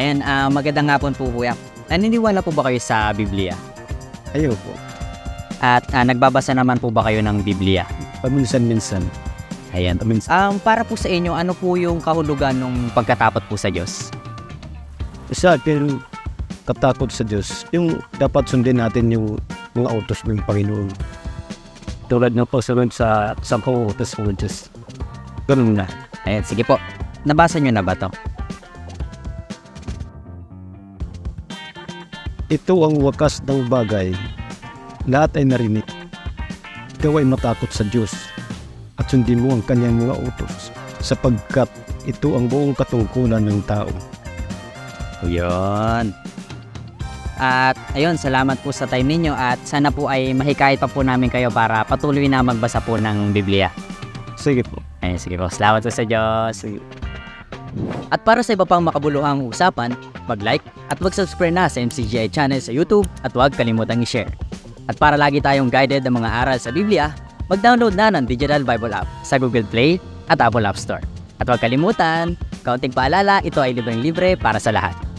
Ayan, ah, magandang hapon po kuya. Naniniwala po ba kayo sa Biblia? Ayaw po. At ah, nagbabasa naman po ba kayo ng Biblia? Paminsan-minsan. Ayan. Paminsan. Um, para po sa inyo, ano po yung kahulugan ng pagkatapat po sa Diyos? Sa akin, katakot sa Diyos, yung dapat sundin natin yung mga utos ng Panginoon. Tulad ng pagsunod sa sampung utos ng Diyos. Ganun na. Ayan, sige po. Nabasa nyo na ba to? Ito ang wakas ng bagay. Lahat ay narinig. Ikaw ay matakot sa Diyos at sundin mo ang kanyang mga utos sapagkat ito ang buong katungkulan ng tao. Yun. At ayun, salamat po sa time ninyo at sana po ay mahikayat pa po namin kayo para patuloy na magbasa po ng Biblia. Sige po. Ayun, sige po. Salamat po sa Diyos. At para sa iba pang makabuluhang usapan, mag-like at mag-subscribe na sa MCGI channel sa YouTube at huwag kalimutang i-share. At para lagi tayong guided ng mga aral sa Biblia, mag-download na ng Digital Bible App sa Google Play at Apple App Store. At huwag kalimutan, kaunting paalala, ito ay libreng libre para sa lahat.